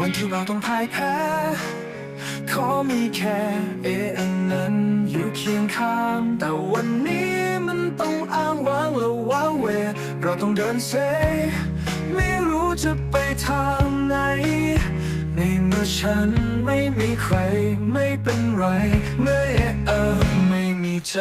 วันที่เราต้องพ่ายแพ้ขอมีแค่เออันนั้นอยู่เคียงข้าง แต่วันนี้มันต้องอ้างว้างและว้าเว เราต้องเดินเซไม่รู้จะไปทางไหน ในเมื่อฉันไม่มีใครไม่เป็นไร เมื่อเออไม่มีใจ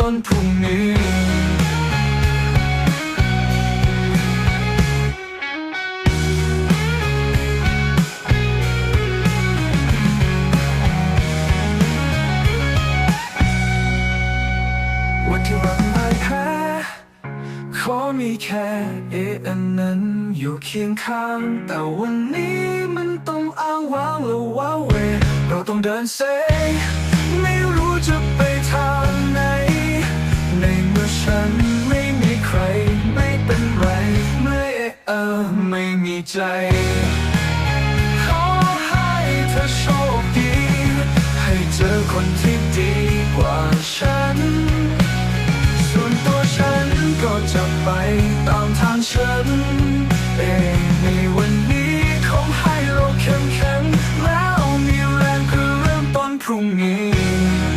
ต้นพรุ่งนี้วันที่เราไม่แพ้ขอมีแค่เออันนั้นอยู่เคียงข้าง แต่วันนี้มันต้องอ้างว้างและว้าเวเราต้องเดินเซ ใจขอให้เธอโชคดี ให้เจอคนที่ดีกว่าฉัน ส่วนตัวฉันก็จะไปตามทางฉัน เองในวันนี้คงให้เราเข้มแข็งแล้วมีแรงเพื่อเริ่มต้นพรุ่งนี้